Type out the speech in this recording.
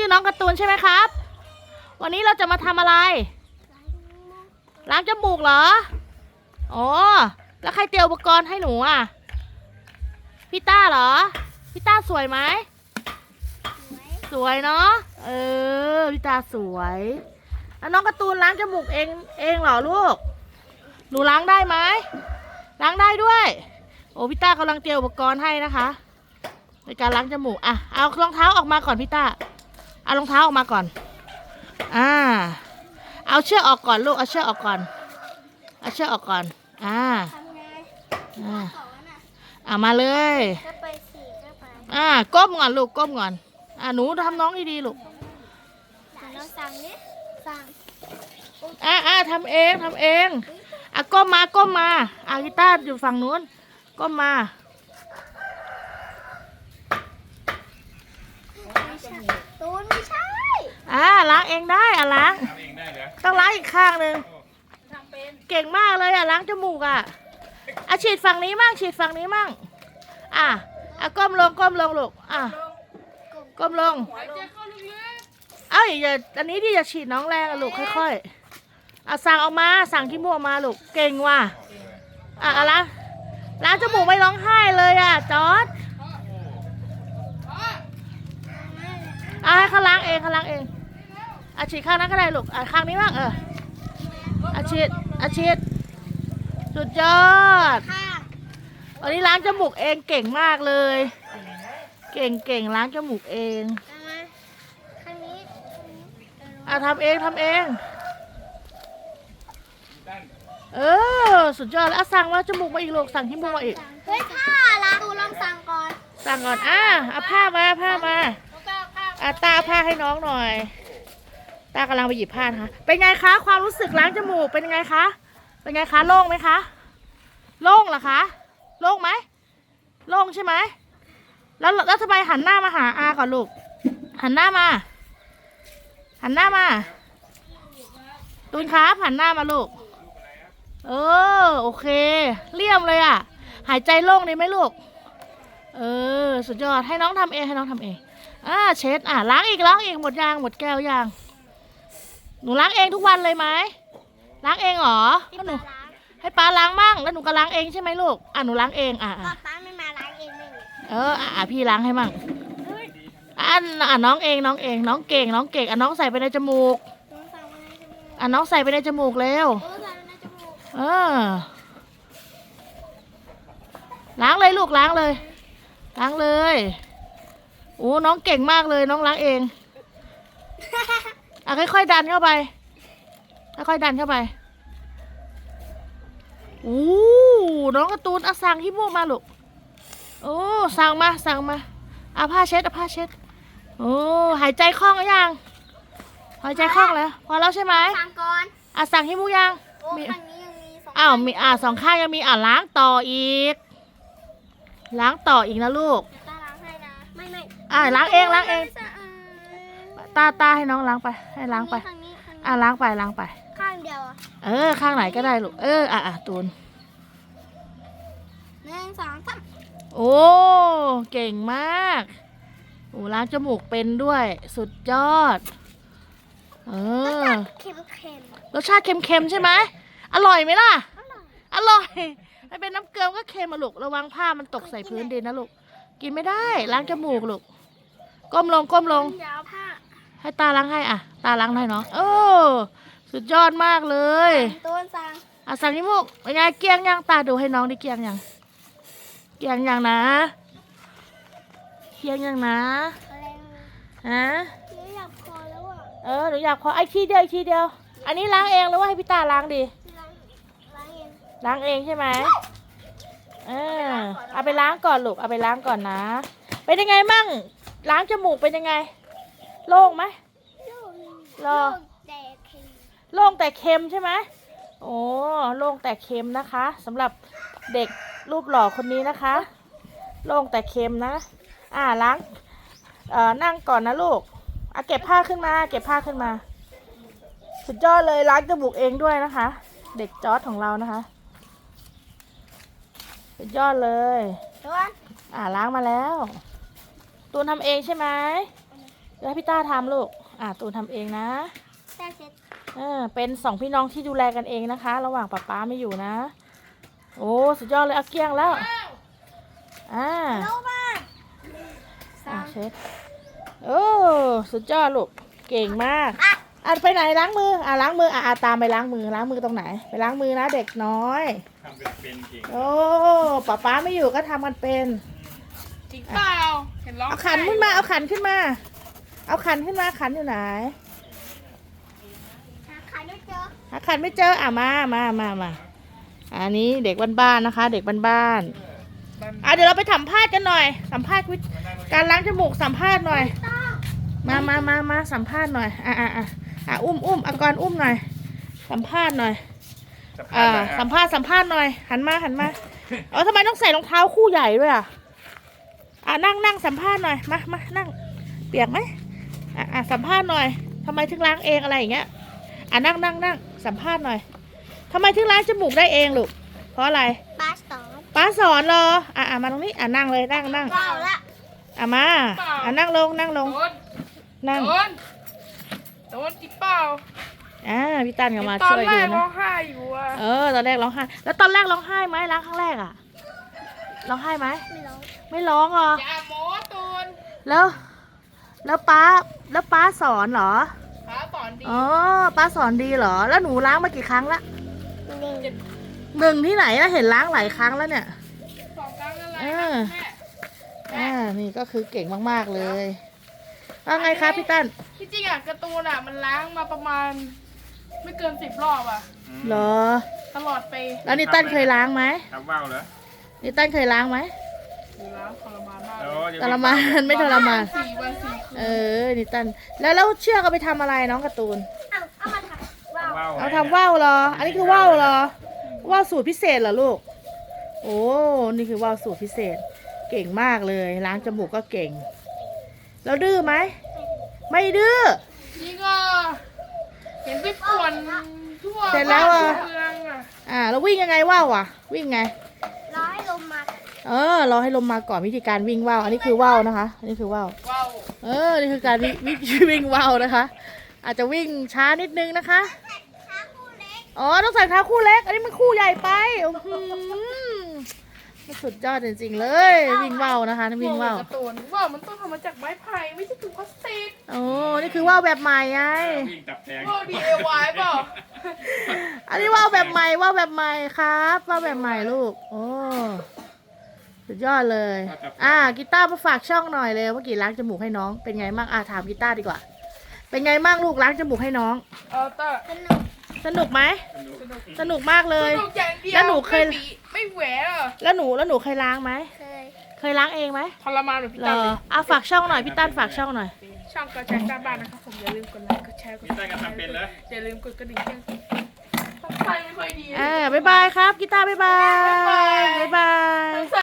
ชื่อน้องการ์ตูนใช่ไหมครับ วันนี้เราจะมาทำอะไร ล้างจมูกเหรออ๋อแล้วใครเตรียมอุปกรณ์ให้หนูอะ พี่ต้าเหรอ พี่ต้าสวยไหม สวยเนาะ เออ พี่ตาสวยแล้วน้องการ์ตูนล้างจมูกเองเองเหรอลูก หนูล้างได้ไหม ล้างได้ด้วย โอ้พี่ต้ากำลังเตรียมอุปกรณ์ให้นะคะในการล้างจมูก อะ เอารองเท้าออกมาก่อนพี่ต้า เอารองเท้าออกมาก่อน อ่า เอาเชือกออกก่อนลูก เอาเชือกออกก่อน เอาเชือกออกก่อน อ่าทำไงอ่าสอนอะเอามาเลยก็ไปสี่ก็ไปอ่า ก้มก่อนลูก ก้มก่อน อ่าหนูทำน้องดีๆลูกเดี๋ยวเราสั่งนี้สั่งอ่าอ่าทำเองทำเอง อะก้มมา ก้มมาอากีตาร์อยู่ฝั่งนู้น ก้มมาไม่ใช่ ตูนไม่ใช่อ่าล้างเองได้อะล้าง ทำเองได้เหรอต้องล้างอีกข้างหนึ่งเก่งมากเลยอะล้างจมูกอะอะฉีดฝั่งนี้มั่งฉีดฝั่งนี้มั่งอะอะก้มลงก้มลงลูกอะก้มลงเอ้าอย่าอันนี้ดิอย่าฉีดน้องแรงอะลูกค่อยๆอะสั่งออกมาสั่งที่มั่วมาลูกเก่งว่ะอะอะไรล้างจมูกไม่ร้องไห้เลยอะจอร์ด อะให้เขาล้างเองเขาล้างเองอาฉีดข้างนั้นก็ได้ลูกอะข้างนี้บ้างเอออาฉีดอาฉีดสุดยอดข้างวันนี้ล้างจมูกเองเก่งมากเลย เก่งเก่งล้างจมูกเองเอามาข้างนี้อะทำเองทำเองด้านเออสุดยอดแล้วอะสั่งแล้วจมูกมาอีกลูกสั่งที่มูกมาอีก เฮ้ยผ้าละตูนลองสั่งก่อน สั่งก่อนอะเอาผ้ามาผ้ามา อะตาผ้าให้น้องหน่อย ตากำลังไปหยิบผ้านะคะ เป็นไงคะ ความรู้สึกล้างจมูกเป็นไงคะ เป็นไงคะโล่งไหมคะ โล่งเหรอคะ โล่งไหม โล่งใช่ไหม แล้วแล้วทำไมหันหน้ามาหาอาก่อนลูก หันหน้ามา หันหน้ามา ตูนครับหันหน้ามาลูก เออโอเค เลี่ยมเลยอะ หายใจโล่งดีไหมลูก เออ สุดยอด ให้น้องทำเอง ให้น้องทำเอง อ่าเช็ดอะล้างอีกล้างอีกหมดยางหมดแก้วยาง หนูล้างเองทุกวันเลยไหมล้างเองเหรอที่แล้วหนูมาล้างให้ป้าล้างมั่งแล้วหนูก็ล้างเองใช่ไหมลูกอะหนูล้างเองอะก็อะป้าไม่มาล้างเองเลยเอออะอะพี่ล้างให้มั่งอะอะน้องเองน้องเองน้องเก่งน้องเก่งอะน้องใส่ไปในจมูกตูนสั่งมาในจมูกอะน้องใส่ไปในจมูกเร็วตูนสั่งมาในจมูกเออล้างเลยลูกล้างเลย ล้างเลย โอ้น้องเก่งมากเลยน้องล้างเองอะค่อยๆดันเข้าไปค่อยๆดันเข้าไปอู้น้องการ์ตูนเอาสั่งที่มูกมาลูกโอ้สั่งมาสั่งมาเอาผ้าเช็ดเอาผ้าเช็ดโอ้หายใจคล่องหรือยังหายใจคล่องแล้วพอแล้วใช่ไหมสั่งก่อนอะสั่งที่มูกยังโอ้มีข้างนี้ยังมีสองอ้าวมีอ่าสองข้างยังมีอ่าล้างต่ออีก ล้างต่ออีกนะลูก อ่าล้างเองล้างเอง ไม่สะอาดตาตาให้น้องล้างไป ให้ล้างไป ข้างนี้ข้างนี้อ่าล้างไปล้างไป ข้างเดียวอะเออ ข้างไหนก็ได้ลูก เออ อะอะตูน หนึ่งสองสามโอ้ เก่งมาก โอ้ล้างจมูกเป็นด้วย สุดยอด เออเค็มเค็มรสชาติเค็มๆใช่ไหม อร่อยไหมล่ะอร่อยอร่อยไม่เป็นน้ำเกลือก็เค็มอะลูก ระวังผ้ามันตกใส่พื้นดินนะลูก กินไม่ได้ ล้างจมูกลูก ก้มลงก้มลง ยาวผ้าให้ตาล้างให้อะ ตาล้างให้น้องโอ้สุดยอดมากเลยต้นสั่งอะสั่งนิมุกเป็นไงเกลี้ยงยังตาดูให้น้องดิเกลี้ยงยังเกลี้ยงยังนะเกลี้ยงยังนะอะไรฮะหนูอยากพอแล้วอะเออหนูอยากขอไอ้ทีเดียวอีกทีเดียว อันนี้ล้างเองหรือว่าให้พี่ตาล้างดีล้างล้างเองล้างเองใช่ไหมเออเอาไปล้างก่อนลูกเอาไปล้างก่อนนะเป็นยังไงมั่ง ล้างจมูกเป็นยังไง โล่งไหมรอแดกเค็มโล่งแต่เค็มใช่ไหมโอ้โล่งแต่เค็มนะคะสำหรับเด็กรูปหล่อคนนี้นะคะ โล่งแต่เค็มนะ อ่าล้างเอ่อนั่งก่อนนะลูกอะเก็บผ้าขึ้นมา เก็บผ้าขึ้นมา สุดยอดเลยล้างจมูกเองด้วยนะคะ เด็กจอร์ดของเรานะคะ สุดยอดเลยต้นอ่าล้างมาแล้ว ตูนทำเองใช่ไหมเดี๋ยวให้พี่ต้าทำลูก อ่าตูนทำเองนะแต่เสร็จเออเป็นสองพี่น้องที่ดูแลกันเองนะคะ ระหว่างป๊าป๊าไม่อยู่นะ โอ้สุดยอดเลยเอาเกลี้ยงแล้วอ่าแล้วบ้านอ่าเช็ดโอ้สุดยอดลูกเก่งมากอะไปไหนล้างมืออะล้างมืออะอะตามไปล้างมือล้างมือตรงไหน ไปล้างมือนะเด็กน้อยทำเป็นเป็นเก่งโอ้ป๊าป๊าไม่อยู่ก็ทำกันเป็น จริงเปล่าเห็นร้องเอาขันขึ้นมาเอาขันขึ้นมา เอาขันขึ้นมาขันอยู่ไหนหาขายไม่เจอหาขันไม่เจออะมามามามาอันนี้เด็กบ้านๆนะคะ เด็กบ้านๆอะเดี๋ยวเราไปสัมภาษณ์กันหน่อย สัมภาษณ์วิธีการล้างจมูกสัมภาษณ์หน่อย มามามามาสัมภาษณ์หน่อยอะอะอะอะอุ้มอุ้มอากรอุ้มหน่อย สัมภาษณ์หน่อยสัมภาอ่าษณ์หน่อยสัมภาษณ์สัมภาษณ์หน่อยหันมาหันมาเออทำไมต้องใส่รองเท้าคู่ใหญ่ด้วยอะ อะนั่งนั่งสัมภาษณ์หน่อย มามานั่ง เปียกไหมอะอะสัมภาษณ์หน่อยทำไมถึงล้างเองอะไรอย่างเงี้ย อะนั่งนั่งนั่งสัมภาษณ์หน่อยทำไมถึงล้างจมูกได้เองลูก เพราะอะไรปลาสองป้าสอนเหรอ อะอะมาตรงนี้ อะนั่งเลยนั่งนั่งเปล่าละอะมา อะนั่งลงนั่งลง โดนนั่ง โดนโดนจริงเปล่าอ่าพี่ตันก็มาตอนช่วยแรดูกร้นะองไห้อยู่อะเออตอนแรกร้องไห้ แล้วตอนแรกร้องไห้ไหมล้างครั้งแรกอะร้องไห้ไหมไม่ร้อง ไม่ร้องเหรอ อย่าโม้ตูนแล้ว แล้วป้า แล้วป้าสอนเหรอ ขาสอนดีอ๋อ ป้าสอนดีเหรอ แล้วหนูล้างมากี่ครั้งละหนึ่งหนึ่งที่ไหนนะเห็นล้างหลายครั้งแล้วเนี่ย สองครั้งอะไรเอนะอแม่อ่า นี่ก็คือเก่งมากๆเลยว่าไงคะพี่ตั้นที่จริงอะการ์ตูนอะมันล้างมาประมาณ ไม่เกินสิบรอบอะเหรอ ตลอดไป แล้วนิตันเคยล้างไหมทำว่าวเหรอนิตันเคยล้างไหม ล้างทรมานมากโอ้เดี๋ยวทรมานไม่ทรมาน สี่วันสี่คืนเออนิตัน แล้วแล้วเชือกเอาไปทำอะไรน้องการ์ตูน เอาเอามาทำว้าวว่าวเอาทำว่าวเหรอ อันนี้คือว่าวเหรอ ว่าวสูตรพิเศษเหรอลูก โอ้ นี่คือว่าวสูตรพิเศษ เก่งมากเลย ล้างจมูกก็เก่ง แล้วดื้อไหม ไม่ดื้อจริงอะเห็นไปป่วนทั่วเสร็จแล้วอะ บ้านทั่วเมืองอะอ่า แล้ววิ่งยังไงว่าวอะ วิ่งไงรอให้ลมมา เออรอให้ลมมาก่อนวิธีการวิ่งว่าวอันนี้คือว่าวนะคะ อันนี้คือว่าวว้าวเออนี่คือการวิ่งวิ่งวิ่งว่าวนะคะ อาจจะวิ่งช้านิดนึงนะคะขาคู่เล็กอ๋อต้องใส่เท้าคู่เล็ก อันนี้มันคู่ใหญ่ไปอื้อหือสุดยอดจริงๆเลย วิ่งว่าวนะคะนี่วิ่งว่าวการ์ตูนว่าวมันต้องทำมาจากไม้ไผ่ไม่ใช่ถุงพลาสติกโอ้นี่คือว่าวแบบใหม่ไง วิ่งตับแตงว่าว DIY เปล่าอันนี้ว่าวแบบใหม่ว่าวแบบใหม่ครับว่าวแบบใหม่ลูก โอ้สุ ดยอดเลย อ่ากีตาร์มาฝากช่องหน่อยเลยเมื่อกี้ล้างจมูกให้น้อง เป็นไงบ้างอ่าถามกีตาร์ดีกว่า เป็นไงบ้างลูกล้างจมูกให้น้อง เออแต่สนุกสนุกไหมสนุกมากเลย สนุกอย่างเดียวแล้วหนูเคย ไม่บีไม่แหวะเหรอแล้วหนูแล้วหนูเคยล้างไหมเคยเคยล้างเองไหมทรมานแบบพี่เหรตั้นอเลยอะฝากช่องหน่อยพี่ตั้นฝากช่องหน่อยช่องกระจายการบ้านนะครับผมอย่าลืมกดไลค์กดแชร์กดมีตั้งกันทำเป็นเหรออย่าลืมกดกระดิ่งแจ้งเตือนต้องใส่ไม่ค่อยดีอ่าบ๊ายบายครับกีตาร์บ๊ายบายบ๊ายบายบ๊ายบาย